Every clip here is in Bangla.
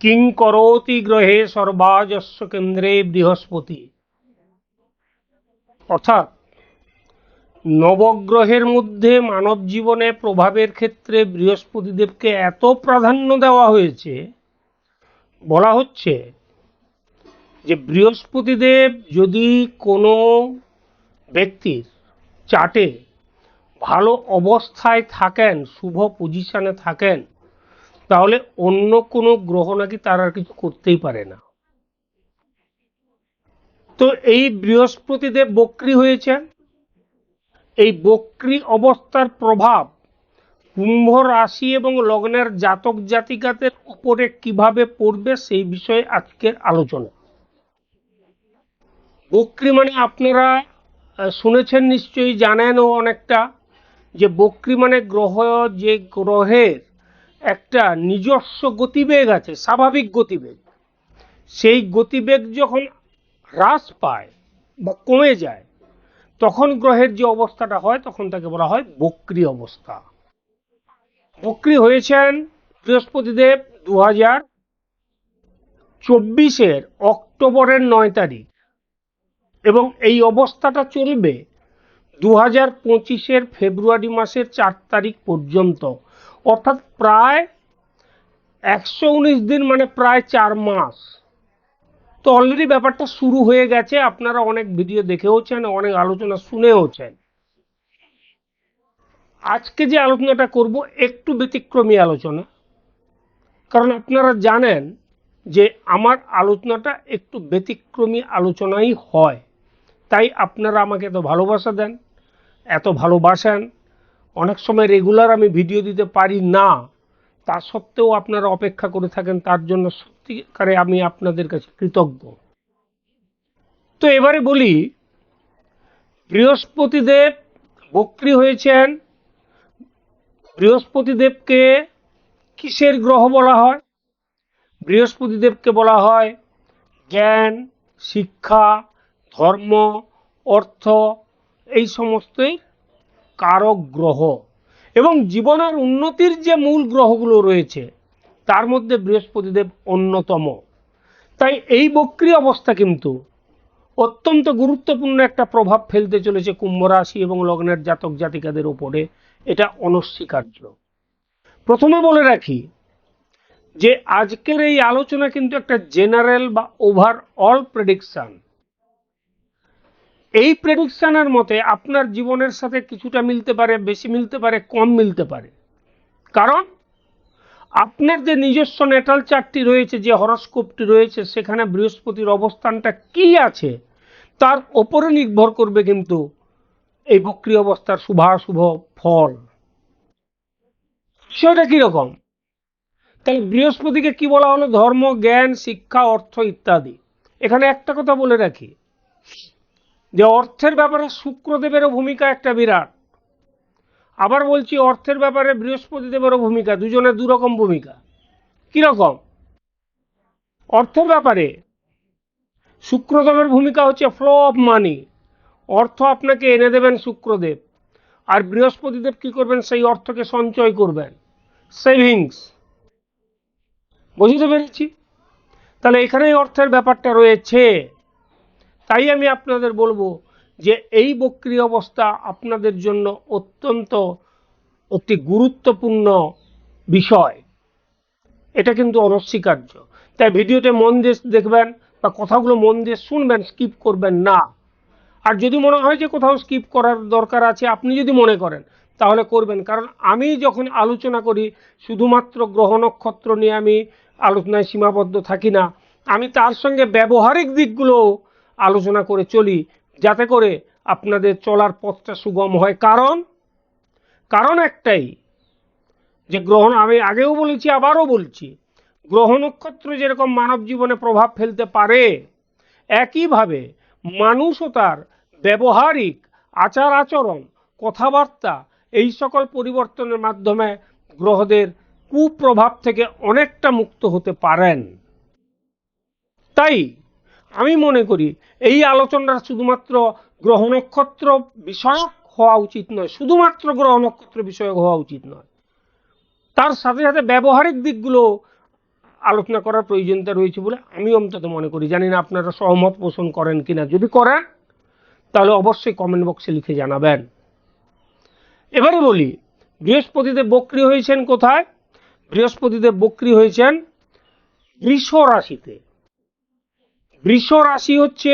কিং করোতি গ্রহে সর্বাজস্ব কেন্দ্রে বৃহস্পতি। অর্থাৎ, নবগ্রহের মধ্যে মানব জীবনে প্রভাবের ক্ষেত্রে বৃহস্পতিদেবকে এত প্রাধান্য দেওয়া হয়েছে, বলা হচ্ছে যে বৃহস্পতিদেব যদি কোনো ব্যক্তির চাটে ভালো অবস্থায় থাকেন, শুভ পজিশনে থাকেন তাহলে অন্য কোনো গ্রহ নাকি তার আর কিছু করতেই পারে না। তো এই বৃহস্পতিদেব বক্রী হয়েছেন। এই বক্রি অবস্থার প্রভাব কুম্ভ রাশি এবং লগ্নের জাতক জাতিকাদের উপরে কীভাবে পড়বে সেই বিষয়ে আজকের আলোচনা। বক্রী মানে আপনারা শুনেছেন নিশ্চয়ই, জানেনও অনেকটা, যে বক্রি মানে গ্রহ, যে গ্রহের একটা নিজস্ব গতিবেগ আছে, স্বাভাবিক গতিবেগ। সেই গতিবেগ যখন হ্রাস পায় বা কমে যায়, তখন গ্রহের যে অবস্থাটা হয়, তখন তাকে বলা হয় বক্রি অবস্থা। বক্রি হয়েছেন বৃহস্পতিদেব দু হাজার চব্বিশের অক্টোবরের নয় তারিখ এবং এই অবস্থাটা চলবে দু হাজার পঁচিশের ফেব্রুয়ারি মাসের চার তারিখ পর্যন্ত। অর্থাৎ প্রায় একশো উনিশ দিন মানে প্রায় চার মাস। তো অলরেডি ব্যাপারটা শুরু হয়ে গেছে। আপনারা অনেক ভিডিও দেখেওছেন, অনেক আলোচনা শুনেওছেন। আজকে যে আলোচনাটা করব, একটু ব্যতিক্রমী আলোচনা। কারণ আপনারা জানেন যে আমার আলোচনাটা একটু ব্যতিক্রমী আলোচনাই হয়। তাই আপনারা আমাকে এত ভালোবাসা দেন, এত ভালোবাসেন অনেক সময় রেগুলার আমি ভিডিও দিতে পারি না। তা সত্ত্বেও আপনারা অপেক্ষা করে থাকেন, তার জন্য সত্যিকারে আমি আপনাদের কাছে কৃতজ্ঞ। তো এবারে বলি, বৃহস্পতিদেব বক্রী হয়েছেন। বৃহস্পতিদেবকে কিসের গ্রহ বলা হয়? বৃহস্পতিদেবকে বলা হয় জ্ঞান, শিক্ষা, ধর্ম, অর্থ, এই সমস্তই কারক গ্রহ এবং জীবনের উন্নতির যে মূল গ্রহগুলো রয়েছে, তার মধ্যে বৃহস্পতিদেব অন্যতম। তাই এই বক্রী অবস্থা কিন্তু অত্যন্ত গুরুত্বপূর্ণ একটা প্রভাব ফেলতে চলেছে কুম্ভ রাশি এবং লগ্নের জাতক জাতিকাদের উপরে। এটা অনস্বীকার্য। প্রথমে বলে রাখি যে, আজকের এই আলোচনা কিন্তু একটা জেনারেল বা ওভারঅল প্রেডিকশন এই প্রেডিকশানের মতে আপনার জীবনের সাথে কিছুটা মিলতে পারে, বেশি মিলতে পারে, কম মিলতে পারে। কারণ আপনার যে নিজস্ব নেটাল চার্টটি রয়েছে, যে হরস্কোপটি রয়েছে, সেখানে বৃহস্পতির অবস্থানটা কি আছে, তার ওপরে নির্ভর করবে কিন্তু এই বক্রী অবস্থার শুভাশুভ ফল। বিষয়টা কীরকম তাহলে বৃহস্পতিকে কি বলা হলো? ধর্ম, জ্ঞান, শিক্ষা, অর্থ ইত্যাদি। এখানে একটা কথা বলে রাখি। যে অর্থের ব্যাপারে শুক্রদেবেরও ভূমিকা একটা বিরাট। আবার বলছি অর্থের ব্যাপারে বৃহস্পতিদেবেরও ভূমিকা, দুজনের দুরকম ভূমিকা। কীরকম? অর্থের ব্যাপারে শুক্রদেবের ভূমিকা হচ্ছে ফ্লো অফ মানি অর্থ আপনাকে এনে দেবেন শুক্রদেব। আর বৃহস্পতিদেব কি করবেন? সেই অর্থকে সঞ্চয় করবেন। সেভিংস বুঝতে পেরেছি? তাহলে এখানেই অর্থের ব্যাপারটা রয়েছে। তাই আমি আপনাদের বলব যে এই বক্রী অবস্থা আপনাদের জন্য অত্যন্ত, অতি গুরুত্বপূর্ণ বিষয়। এটা কিন্তু অনস্বীকার্য। তাই ভিডিওতে মন দিয়ে দেখবেন বা কথাগুলো মন দিয়ে শুনবেন স্কিপ করবেন না। আর যদি মনে হয় যে কোথাও স্কিপ করার দরকার আছে, আপনি যদি মনে করেন, তাহলে করবেন। কারণ আমি যখন আলোচনা করি, শুধুমাত্র গ্রহ নক্ষত্র নিয়ে আমি আলোচনায় সীমাবদ্ধ থাকি না, আমি তার সঙ্গে ব্যবহারিক দিকগুলো আলোচনা করে চলি, যাতে করে আপনাদের চলার পথটা সুগম হয়। কারণ কারণ একটাই, যে গ্রহণ আমি আগেও বলেছি, আবারও বলছি গ্রহ নক্ষত্র যেরকম মানব জীবনে প্রভাব ফেলতে পারে, একইভাবে মানুষও তার ব্যবহারিক আচার আচরণ, কথাবার্তা, এই সকল পরিবর্তনের মাধ্যমে গ্রহদের কুপ্রভাব থেকে অনেকটা মুক্ত হতে পারেন। তাই আমি মনে করি এই আলোচনাটা শুধুমাত্র গ্রহ নক্ষত্র বিষয়ক হওয়া উচিত নয়, শুধুমাত্র গ্রহ নক্ষত্র বিষয়ক হওয়া উচিত নয়। তার সাথে সাথে ব্যবহারিক দিকগুলো আলোচনা করার প্রয়োজনীয়তা রয়েছে বলে আমি অন্তত মনে করি। জানি না আপনারা সহমত পোষণ করেন কিনা। যদি করেন, তাহলে অবশ্যই কমেন্ট বক্সে লিখে জানাবেন। এবারে বলি, বৃহস্পতিদেব বক্রি হয়েছেন কোথায়? বৃহস্পতিদেব বক্রি হয়েছেন বৃষ রাশিতে। বৃষ রাশি হচ্ছে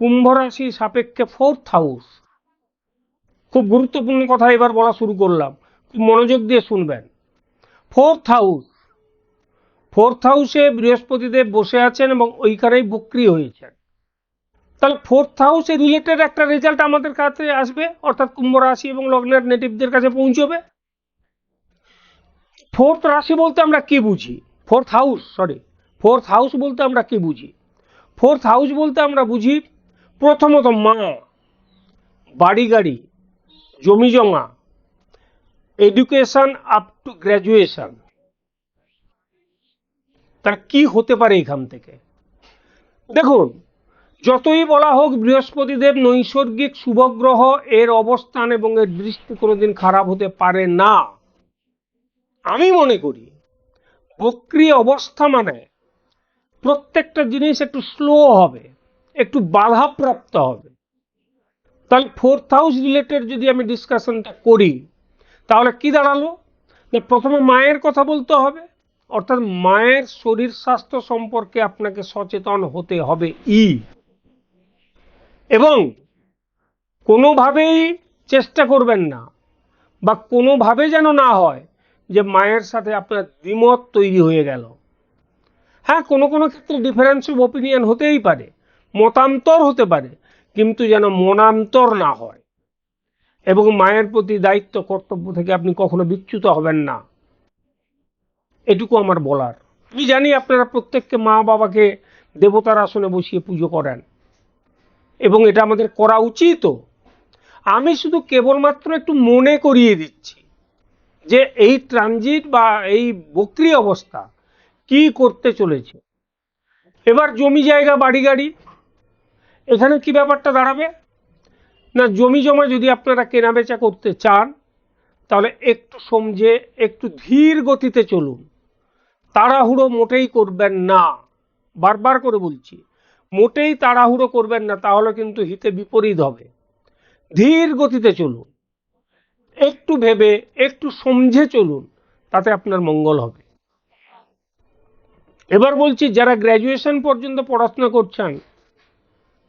কুম্ভ রাশি সাপেক্ষে ফোর্থ হাউস খুব গুরুত্বপূর্ণ কথা এবার বলা শুরু করলাম। মনোযোগ দিয়ে শুনবেন। ফোর্থ হাউস ফোর্থ হাউসে বৃহস্পতিদেব বসে আছেন এবং ওইখানেই বক্রি হয়েছেন। তাহলে ফোর্থ হাউসে রিলেটেড একটা রেজাল্ট আমাদের কাছে আসবে, অর্থাৎ কুম্ভ রাশি এবং লগ্নের নেটিভদের কাছে পৌঁছবে। ফোর্থ রাশি বলতে আমরা কি বুঝি? Fourth house sorry fourth house বলতে আমরা কি বুঝি? ফোর্থ হাউস বলতে আমরা বুঝি প্রথমত মা, বাড়ি গাড়ি, জমি জমা এডুকেশন আপ টু গ্র্যাজুয়েশন তার কি হতে পারে এখান থেকে? দেখুন, যতই বলা হোক বৃহস্পতিদেব নৈসর্গিক শুভগ্রহ এর অবস্থান এবং এর দৃষ্টি কোনোদিন খারাপ হতে পারে না। আমি মনে করি বক্রি অবস্থা মানে প্রত্যেকটা জিনিস একটু স্লো হবে, একটু বাধাপ্রাপ্ত হবে। তাহলে ফোর্থ হাউস রিলেটেড যদি আমি ডিসকাশনটা করি, তাহলে কি দাঁড়াল? না, প্রথমে মায়ের কথা বলতে হবে, অর্থাৎ মায়ের শরীর স্বাস্থ্য সম্পর্কে আপনাকে সচেতন হতে হবে ই। এবং কোনোভাবেই চেষ্টা করবেন না, বা কোনোভাবে যেন না হয় যে মায়ের সাথে আপনার দ্বিমত তৈরি হয়ে গেল। হ্যাঁ কোনো কোনো ক্ষেত্রে ডিফারেন্স অফ ওপিনিয়ন হতেই পারে, মতান্তর হতে পারে, কিন্তু যেন মনান্তর না হয়। এবং মায়ের প্রতি দায়িত্ব, কর্তব্য থেকে আপনি কখনো বিচ্যুত হবেন না। এটুকু আমার বলার। আমি জানি আপনারা প্রত্যেককে মা বাবাকে দেবতার আসনে বসিয়ে পুজো করেন, এবং এটা আমাদের করা উচিতও আমি শুধু কেবলমাত্র একটু মনে করিয়ে দিচ্ছি যে এই ট্রানজিট বা এই বক্রি অবস্থা কি করতে চলেছে? এবার জমি জায়গা, বাড়ি গাড়ি, এখানে কি ব্যাপারটা দাঁড়াবে? না, জমি জমা যদি আপনারা কেনাবেচা করতে চান, তাহলে একটু সমঝে, একটু ধীর গতিতে চলুন। তাড়াহুড়ো মোটেই করবেন না। বারবার করে বলছি, মোটেই তাড়াহুড়ো করবেন না, তাহলে কিন্তু হিতে বিপরীত হবে। ধীর গতিতে চলুন। একটু ভেবে, একটু সমঝে চলুন, তাতে আপনার মঙ্গল হবে। এবার বলছি, যারা গ্র্যাজুয়েশন পর্যন্ত পড়াশোনা করছেন,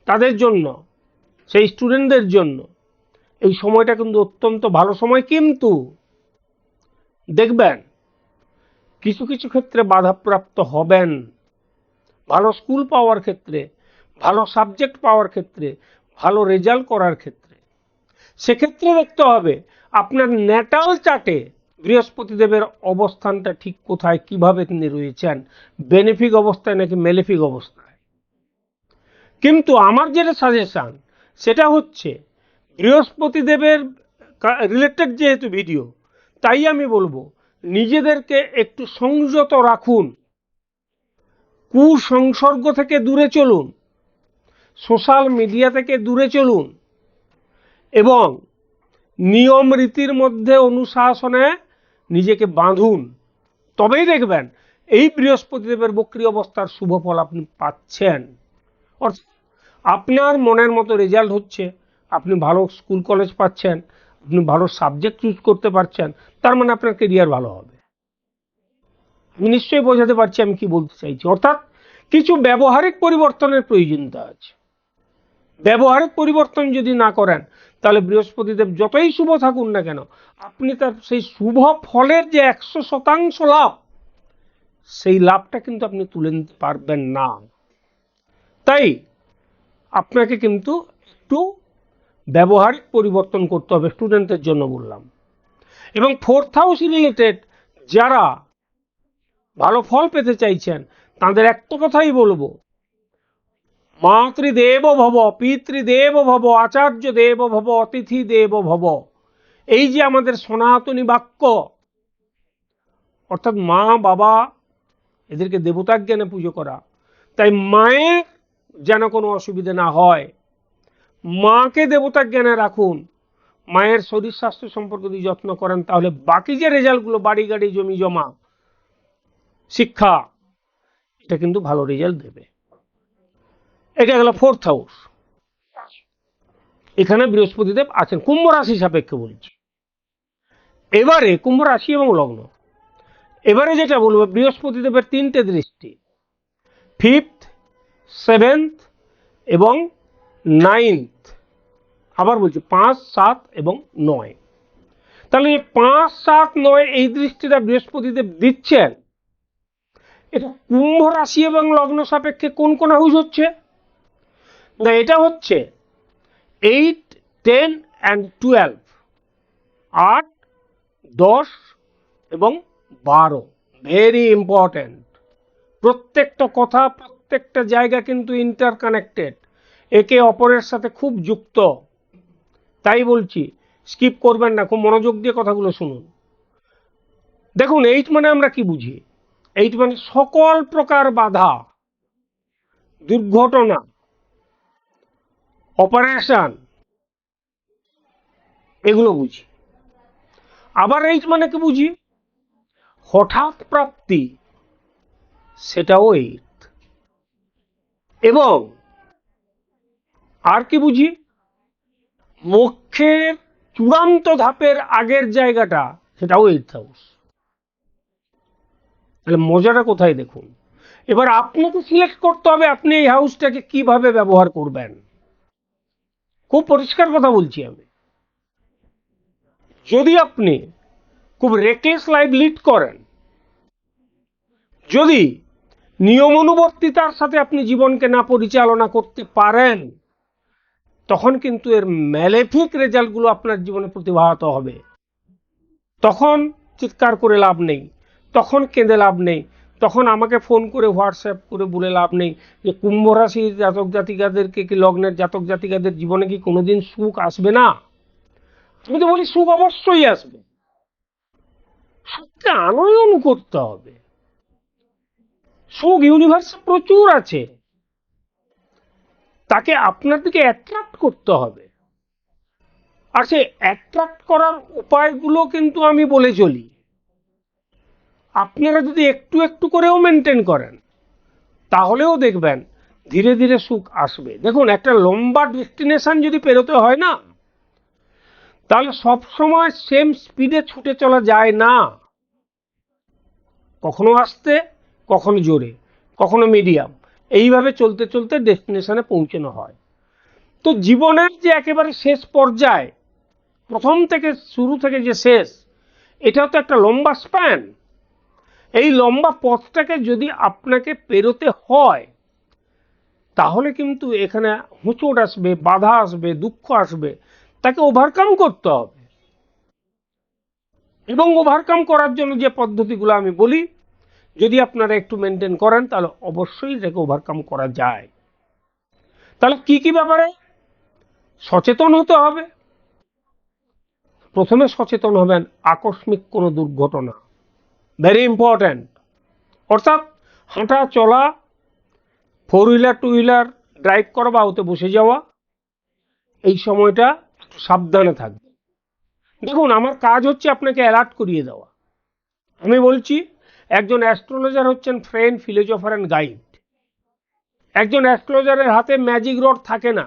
তাদের জন্য, সেই স্টুডেন্টদের জন্য, এই সময়টা কিন্তু অত্যন্ত ভালো সময়। কিন্তু দেখবেন, কিছু কিছু ক্ষেত্রে বাধাপ্রাপ্ত হবেন। ভালো স্কুল পাওয়ার ক্ষেত্রে, ভালো সাবজেক্ট পাওয়ার ক্ষেত্রে, ভালো রেজাল্ট করার ক্ষেত্রে। সেক্ষেত্রে দেখতে হবে, আপনার ন্যাটাল চার্টে বৃহস্পতিদেবের অবস্থানটা ঠিক কোথায়? কীভাবে তিনি রয়েছেন? বেনিফিক অবস্থায় নাকি মেলেফিক অবস্থায়? কিন্তু আমার যেটা সাজেশান সেটা হচ্ছে বৃহস্পতিদেবের রিলেটেড যেহেতু ভিডিও তাই আমি বলব, নিজেদেরকে একটু সংযত রাখুন। কুসংসর্গ থেকে দূরে চলুন। সোশ্যাল মিডিয়া থেকে দূরে চলুন। এবং নিয়ম রীতির মধ্যে অনুশাসনে নিজেকে বাঁধুন, তবেই দেখবেন এই বৃহস্পতিদেবের বক্রি অবস্থার শুভ ফল আপনি পাচ্ছেন। অর্থাৎ আপনার মনের মতো রেজাল্ট হচ্ছে, আপনি ভালো স্কুল কলেজ পাচ্ছেন, আপনি ভালো সাবজেক্ট চুজ করতে পারছেন, তার মানে আপনার কেরিয়ার ভালো হবে। আমি নিশ্চয়ই বোঝাতে পারছি আমি কি বলতে চাইছি। অর্থাৎ কিছু ব্যবহারিক পরিবর্তনের প্রয়োজনীয়তা আছে। ব্যবহারিক পরিবর্তন যদি না করেন তাহলে বৃহস্পতিদেব যতই শুভ থাকুন না কেন, আপনি তার সেই শুভ ফলের যে একশো শতাংশ লাভ, সেই লাভটা কিন্তু আপনি তুলে নিতে পারবেন না। তাই আপনাকে কিন্তু একটু ব্যবহারিক পরিবর্তন করতে হবে স্টুডেন্টদের জন্য বললাম। এবং ফোর্থ হাউস রিলেটেড যারা ভালো ফল পেতে চাইছেন, তাদের একটা কথাই বলব মাতৃদেব ভব, পিতৃদেব ভব, আচার্য দেব ভব অতিথি দেব ভব। এই যে আমাদের সনাতনী বাক্য, অর্থাৎ মা, বাবা, এদেরকে দেবতা জ্ঞানে পুজো করা। তাই মায়ের যেন কোনো অসুবিধে না হয়। মাকে দেবতা জ্ঞানে রাখুন। মায়ের শরীর স্বাস্থ্য সম্পর্কে যদি যত্ন করেন, তাহলে বাকি যে রেজাল্টগুলো, বাড়ি গাড়ি, জমি জমা, শিক্ষা, এটা কিন্তু ভালো রেজাল্ট দেবে। এটা গেল ফোর্থ হাউস এখানে বৃহস্পতিদেব আছেন, কুম্ভ রাশি সাপেক্ষে বলছি। এবারে কুম্ভ রাশি এবং লগ্ন। এবারে যেটা বলব, বৃহস্পতিদেবের তিনটে দৃষ্টি। ফিফথ সেভেন্থ এবং নাইনথ আবার বলছি, পাঁচ, সাত এবং নয়। তাহলে পাঁচ, সাত, নয় এই দৃষ্টিটা বৃহস্পতিদেব দিচ্ছেন, এটা কুম্ভ রাশি এবং লগ্ন সাপেক্ষে কোন কোন হাউস হচ্ছে? না, এটা হচ্ছে এইট টেন অ্যান্ড টুয়েলভ আট, দশ এবং বারো। ভেরি ইম্পর্ট্যান্ট প্রত্যেকটা কথা, প্রত্যেকটা জায়গা কিন্তু ইন্টারকানেক্টেড একে অপরের সাথে খুব যুক্ত। তাই বলছি স্কিপ করবেন না, খুব মনোযোগ দিয়ে কথাগুলো শুনুন। দেখুন এইট মানে আমরা কি বুঝি? এইট মানে সকল প্রকার বাধা, দুর্ঘটনা অপারেশন। এগুলো বুঝি। আবার এইট মানে কি বুঝি? হঠাৎ প্রাপ্তি, সেটাও এইট এবং আর কি বুঝি? মোক্ষের চূড়ান্ত ধাপের আগের জায়গাটা, সেটাও এইট হাউস তাহলে মজাটা কোথায় দেখুন? এবার আপনাকে সিলেক্ট করতে হবে আপনি এই হাউসটাকে কীভাবে ব্যবহার করবেন। খুব পরিষ্কার কথা বলছি আমি। যদি আপনি খুব রেকলেস লাইফ লিড করেন, যদি নিয়মানুবর্তিতার সাথে আপনি জীবনকে না পরিচালনা করতে পারেন, তখন কিন্তু এর ম্যালেফিক রেজাল্টগুলো আপনার জীবনে প্রতিভাত হবে। তখন চিৎকার করে লাভ নেই, তখন কেঁদে লাভ নেই তখন আমাকে ফোন করে হোয়াটসঅ্যাপ করে বলে লাভ নেই যে কুম্ভ রাশির জাতক জাতিকাদেরকে কি লগ্নের জাতক জাতিকাদের জীবনে কি কোনোদিন সুখ আসবে না? আমি তো বলি সুখ অবশ্যই আসবে। সুখকে আনয়ন করতে হবে। সুখ ইউনিভার্সে প্রচুর আছে। তাকে আপনার দিকে অ্যাট্রাক্ট করতে হবে। আর সে অ্যাট্রাক্ট করার উপায়গুলো কিন্তু আমি বলে চলি। আপনারা যদি একটু একটু করেও মেনটেন করেন, তাহলেও দেখবেন ধীরে ধীরে সুখ আসবে। দেখুন, একটা লম্বা ডেস্টিনেশন যদি পেরোতে হয় না, তাহলে সব সময় সেম স্পিডে ছুটে চলা যায় না। কখনো আসতে, কখনো জোরে, কখনো মিডিয়াম এইভাবে চলতে চলতে ডেস্টিনেশনে পৌঁছানো হয়। তো জীবনের যে একেবারে শেষ পর্যায়, প্রথম থেকে শুরু থেকে যে শেষ, এটাও তো একটা লম্বা স্প্যান এই লম্বা পথটাকে যদি আপনাকে পেরোতে হয়, তাহলে কিন্তু এখানে হোঁচট আসবে, বাধা আসবে, দুঃখ আসবে। তাকে ওভারকাম করতে হবে। এবং ওভারকাম করার জন্য যে পদ্ধতিগুলো আমি বলি, যদি আপনারা একটু মেনটেন করেন, তাহলে অবশ্যই এটাকে ওভারকাম করা যায়। তাহলে কি কি ব্যাপারে? সচেতন হতে হবে। প্রথমে সচেতন হবেন, আকস্মিক কোনো দুর্ঘটনা। ভেরি ইম্পর্ট্যান্ট অর্থাৎ হাঁটা, চলা four wheeler two wheeler drive করা বা ওতে বসে যাওয়া, এই সময়টা সাবধানে থাকবে। দেখুন, আমার কাজ হচ্ছে আপনাকে অ্যালার্ট করিয়ে দেওয়া। আমি বলছি, একজন অ্যাস্ট্রোলজার হচ্ছেন ফ্রেন্ড ফিলোজফার অ্যান্ড গাইড একজন অ্যাস্ট্রোলজারের হাতে ম্যাজিক রড থাকে না,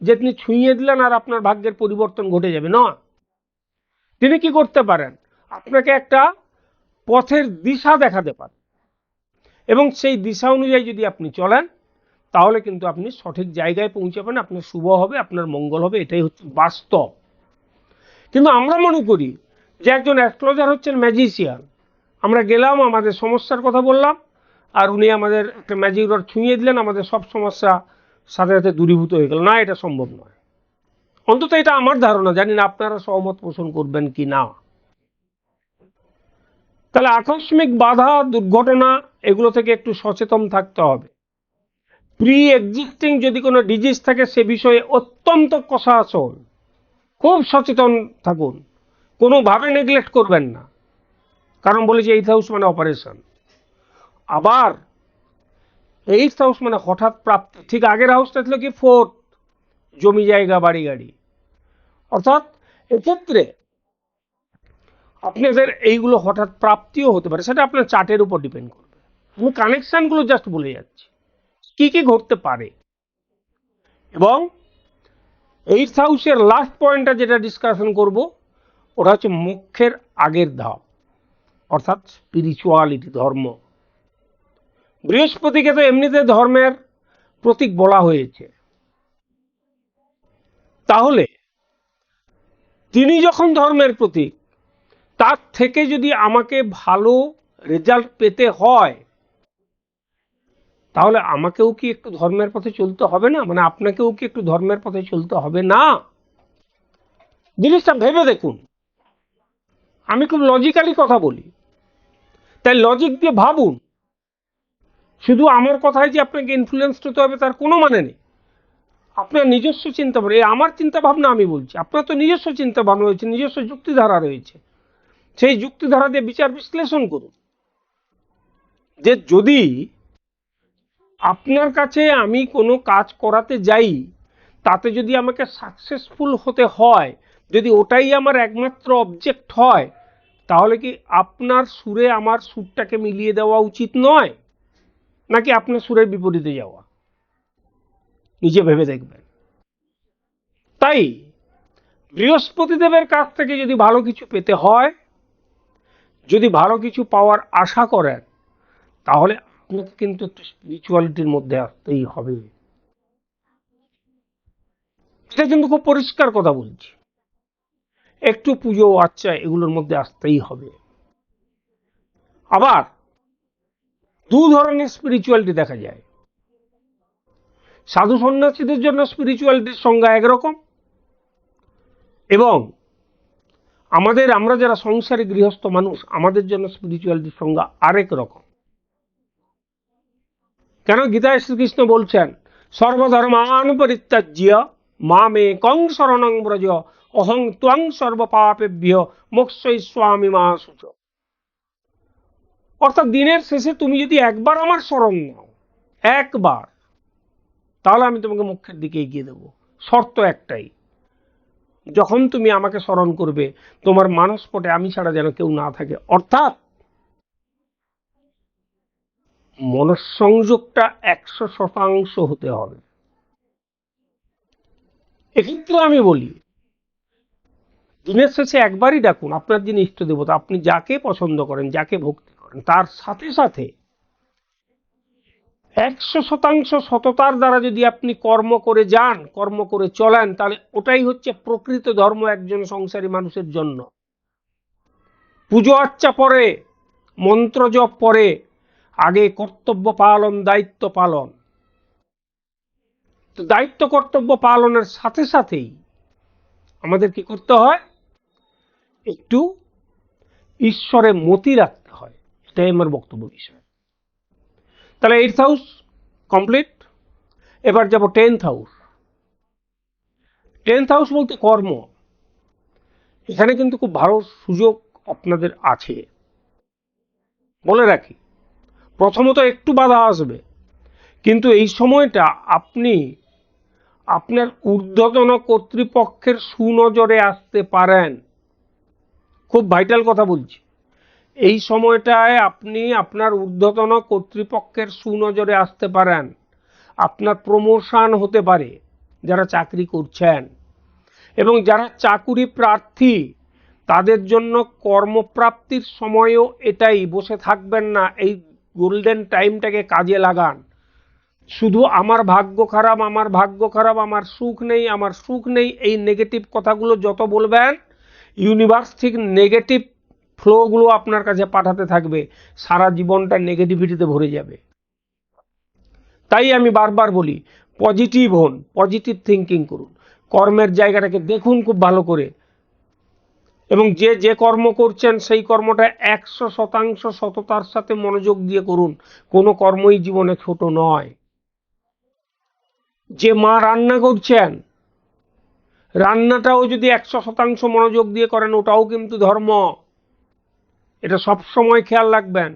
যে তিনি ছুঁয়ে দিলেন আর আপনার ভাগ্যের পরিবর্তন ঘটে যাবে। না। তিনি কি করতে পারেন? আপনাকে একটা পথের দিশা দেখাতে পারে। এবং সেই দিশা অনুযায়ী যদি আপনি চলেন, তাহলে কিন্তু আপনি সঠিক জায়গায় পৌঁছাবেন আপনার শুভ হবে, আপনার মঙ্গল হবে, এটাই হচ্ছে বাস্তব। কিন্তু আমরা মনে করি যে একজন অ্যাস্ট্রোলজার হচ্ছেন ম্যাজিশিয়ান। আমরা গেলাম, আমাদের সমস্যার কথা বললাম, আর উনি আমাদের একটা ম্যাজিক রড ছুঁয়ে দিলেন, আমাদের সব সমস্যা সাথে সাথে দূরীভূত হয়ে গেল। না, এটা সম্ভব নয়। অন্তত এটা আমার ধারণা। জানি না আপনারা সহমত পোষণ করবেন কি না। তাহলে আকস্মিক বাধা, দুর্ঘটনা, এগুলো থেকে একটু সচেতন থাকতে হবে। প্রি এক্সিস্টিং যদি কোনো ডিজিজ থাকে, সে বিষয়ে অত্যন্ত কষাসন খুব সচেতন থাকুন। কোনোভাবে নেগলেক্ট করবেন না। কারণ বলেছি এইট হাউস মানে অপারেশন আবার এইট হাউস মানে হঠাৎ প্রাপ্তি, ঠিক আগের হাউসটা ছিল কি ফোর্থ জমি জায়গা, বাড়ি, গাড়ি। অর্থাৎ এক্ষেত্রে আপনাদের এইগুলো হঠাৎ প্রাপ্তিও হতে পারে, সেটা আপনার চার্টের উপর ডিপেন্ড করবে। আমি কানেকশানগুলো জাস্ট বলে যাচ্ছি। কি কি ঘটতে পারে? এবং এইট হাউসের লাস্ট পয়েন্টটা যেটা ডিসকাশন করব, ওটা হচ্ছে মুখ্যের আগের ধাপ, অর্থাৎ স্পিরিচুয়ালিটি ধর্ম। বৃহস্পতিকে তো এমনিতে ধর্মের প্রতীক বলা হয়েছে। তাহলে, তিনি যখন ধর্মের প্রতীক তার থেকে যদি আমাকে ভালো রেজাল্ট পেতে হয়, তাহলে আমাকেও কি একটু ধর্মের পথে চলতে হবে না? মানে আপনাকেও কি একটু ধর্মের পথে চলতে হবে না? জিনিসটা ভেবে দেখুন। আমি খুব লজিক্যালি কথা বলি। তাই লজিক দিয়ে ভাবুন। শুধু আমার কথায় যে আপনাকে ইনফ্লুয়েন্স হতে হবে, তার কোনো মানে নেই। আপনার নিজস্ব চিন্তা ভাবনা এই আমার চিন্তা ভাবনা আমি বলছি। আপনার তো নিজস্ব চিন্তা ভাবনা রয়েছে, নিজস্ব যুক্তিধারা রয়েছে। সেই যুক্তিধারা দিয়ে বিচার বিশ্লেষণ করুন। যে যদি আপনার কাছে আমি কোনো কাজ করাতে যাই, তাতে যদি আমাকে সাকসেসফুল হতে হয়, যদি ওটাই আমার একমাত্র অবজেক্ট হয়, তাহলে কি আপনার সুরে আমার সুরটাকে মিলিয়ে দেওয়া উচিত নয়? নাকি আপনার সুরের বিপরীতে যাওয়া? নিজে ভেবে দেখবেন। তাই বৃহস্পতিদেবের কাছ থেকে যদি ভালো কিছু পেতে হয় যদি ভালো কিছু পাওয়ার আশা করেন, তাহলে আপনাকে কিন্তু একটু স্পিরিচুয়ালিটির মধ্যে আসতেই হবে। এটা কিন্তু খুব পরিষ্কার কথা বলছি। একটু পুজো আচ্ছা এগুলোর মধ্যে আসতেই হবে। আবার দু ধরনের স্পিরিচুয়ালিটি দেখা যায়। সাধু সন্ন্যাসীদের জন্য স্পিরিচুয়ালিটির সংজ্ঞা একরকম এবং আমাদের, আমরা যারা সংসারে গৃহস্থ মানুষ, আমাদের জন্য স্পিরিচুয়ালিটির সংজ্ঞা আরেক রকম। কেন গীতায় শ্রীকৃষ্ণ বলছেন সর্বধর্মান পরিত্যাজ্য মা মে কং শরণং ব্রজ, অহং ত্বং সর্বপাপেভ্য মোক্ষই স্বামী মা সুচ। অর্থাৎ দিনের শেষে তুমি যদি একবার আমার স্মরণ নাও, একবার, তাহলে আমি তোমাকে মুখ্যের দিকে এগিয়ে দেবো। শর্ত একটাই যখন তুমি আমাকে স্মরণ করবে, তোমার মানসপটে আমি ছাড়া যেন কেউ না থাকে। অর্থাৎ মনঃসংযোগটা একশো শতাংশ হতে হবে। এক্ষেত্রে আমি বলি, দিনের শেষে একবারই ডাকুন, আপনার যিনি ইষ্ট দেবতা আপনি যাকে পছন্দ করেন, যাকে ভক্তি করেন, তার সাথে সাথে একশো শতাংশ সততার দ্বারা যদি আপনি কর্ম করে যান, কর্ম করে চলেন, তাহলে ওটাই হচ্ছে প্রকৃত ধর্ম একজন সংসারী মানুষের জন্য। পুজো আচ্চা পরে, মন্ত্র জপ পরে, আগে কর্তব্য পালন, দায়িত্ব পালন। তো দায়িত্ব, কর্তব্য পালনের সাথে সাথেই আমাদের কি করতে হয়? একটু ঈশ্বরে মতি রাখতে হয়। এটাই আমার বক্তব্য বিষয়। তাহলে এইট হাউস কমপ্লিট এবার যাব টেন্থ হাউস টেন্থ হাউস বলতে কর্ম। এখানে কিন্তু খুব ভালো সুযোগ আপনাদের আছে। বলে রাখি, প্রথমত একটু বাধা আসবে, কিন্তু এই সময়টা আপনি আপনার ঊর্ধ্বতন কর্তৃপক্ষের সুনজরে আসতে পারেন। খুব ভাইটাল কথা বলছি। এই সময়টায় আপনি আপনার ঊর্ধ্বতন কর্তৃপক্ষের সুনজরে আসতে পারেন। আপনার প্রমোশন হতে পারে, যারা চাকরি করছেন। এবং যারা চাকুরি প্রার্থী, তাদের জন্য কর্মপ্রাপ্তির সময়ও এটাই, বসে থাকবেন না, এই গোল্ডেন টাইমটাকে কাজে লাগান। শুধু আমার ভাগ্য খারাপ, আমার ভাগ্য খারাপ, আমার সুখ নেই, আমার সুখ নেই, এই নেগেটিভ কথাগুলো যত বলবেন ইউনিভার্স ঠিক নেগেটিভ ফ্লোগুলো আপনার কাছে পাঠাতে থাকবে, সারা জীবনটা নেগেটিভিটিতে ভরে যাবে। তাই আমি বারবার বলি পজিটিভ হন পজিটিভ থিঙ্কিং করুন। কর্মের জায়গাটাকে দেখুন খুব ভালো করে। এবং যে যে কর্ম করছেন, সেই কর্মটা একশো শতাংশ সততার সাথে মনোযোগ দিয়ে করুন। কোনো কর্মই জীবনে ছোট নয়। যে মা রান্না করছেন, রান্নাটাও যদি একশো শতাংশ মনোযোগ দিয়ে করেন, ওটাও কিন্তু ধর্ম। এটা সব সময় খেয়াল রাখবেন,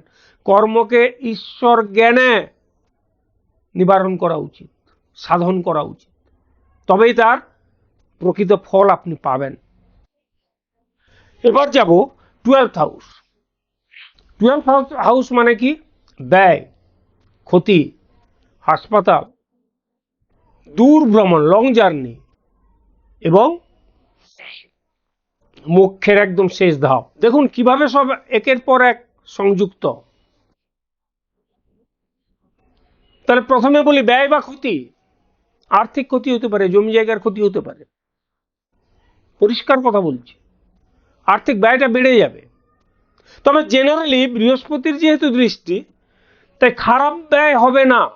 কর্মকে ঈশ্বর জ্ঞানে নিবারণ করা উচিত, সাধন করা উচিত। তবেই তার প্রকৃত ফল আপনি পাবেন। এবার যাব টুয়েলভ হাউস টুয়েলথ হাউস মানে কি? ব্যয়, ক্ষতি, হাসপাতাল দূর ভ্রমণ লং জার্নি এবং মুখ্যের একদম শেষ ধাপ। দেখুন কীভাবে সব একের পর এক সংযুক্ত। তাহলে প্রথমে বলি ব্যয় বা ক্ষতি। আর্থিক ক্ষতি হতে পারে, জমি জায়গার ক্ষতি হতে পারে। পরিষ্কার কথা বলছি। আর্থিক ব্যয়টা বেড়ে যাবে। তবে জেনারেলি বৃহস্পতির যেহেতু দৃষ্টি, তাই খারাপ ব্যয় হবে না।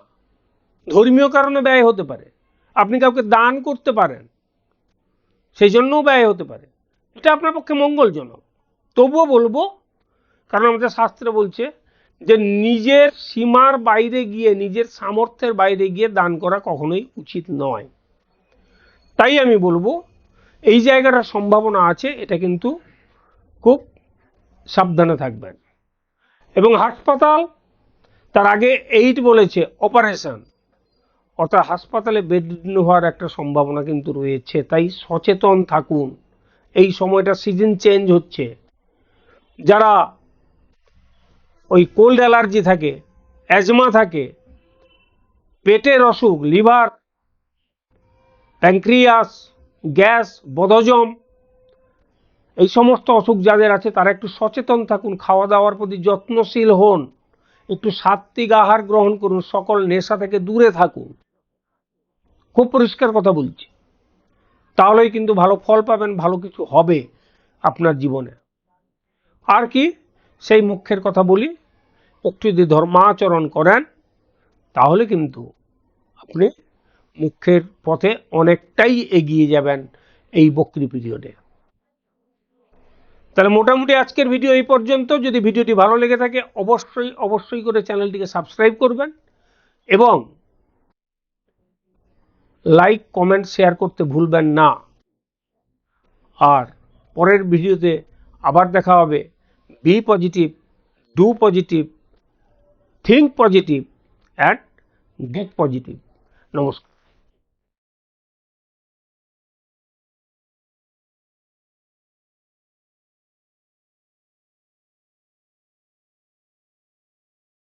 ধর্মীয় কারণে ব্যয় হতে পারে। আপনি কাউকে দান করতে পারেন, সেই জন্যও ব্যয় হতে পারে। এটা আপনার পক্ষে মঙ্গলজনক। তবুও বলব, কারণ আমাদের শাস্ত্রে বলছে যে নিজের সীমার বাইরে গিয়ে, নিজের সামর্থ্যের বাইরে গিয়ে দান করা কখনোই উচিত নয়। তাই আমি বলব, এই জায়গাটার সম্ভাবনা আছে, এটা কিন্তু খুব সাবধানে থাকবেন। এবং হাসপাতাল, তার আগে এইট বলেছে, অপারেশন। অর্থাৎ হাসপাতালে বেড হওয়ার একটা সম্ভাবনা কিন্তু রয়েছে, তাই সচেতন থাকুন। এই সময়টা সিজন চেঞ্জ হচ্ছে। যারা ওই কোল্ড অ্যালার্জি থাকে অ্যাজমা থাকে, পেটের অসুখ লিভার প্যাঙ্ক্রিয়াস গ্যাস বদহজম এই সমস্ত অসুখ যাদের আছে, তারা একটু সচেতন থাকুন, খাওয়া দাওয়ার প্রতি যত্নশীল হন, একটু সাত্বিক আহার গ্রহণ করুন, সকল নেশা থেকে দূরে থাকুন। খুব পরিষ্কার কথা বলছি। তাহলেই কিন্তু ভালো ফল পাবেন, ভালো কিছু হবে আপনার জীবনে। আর কি, সেই মুখ্যের কথা বলি, একটু যদি ধর্মাচরণ করেন, তাহলে কিন্তু আপনি মুখ্যের পথে অনেকটাই এগিয়ে যাবেন এই বক্রি পিরিয়ডে। তাহলে মোটামুটি আজকের ভিডিও এই পর্যন্ত। যদি ভিডিওটি ভালো লেগে থাকে, অবশ্যই অবশ্যই করে চ্যানেলটিকে সাবস্ক্রাইব করবেন এবং লাইক কমেন্ট শেয়ার করতে ভুলবেন না। আর পরের ভিডিওতে আবার দেখা হবে। Be positive do positive think positive and get positive নমস্কার।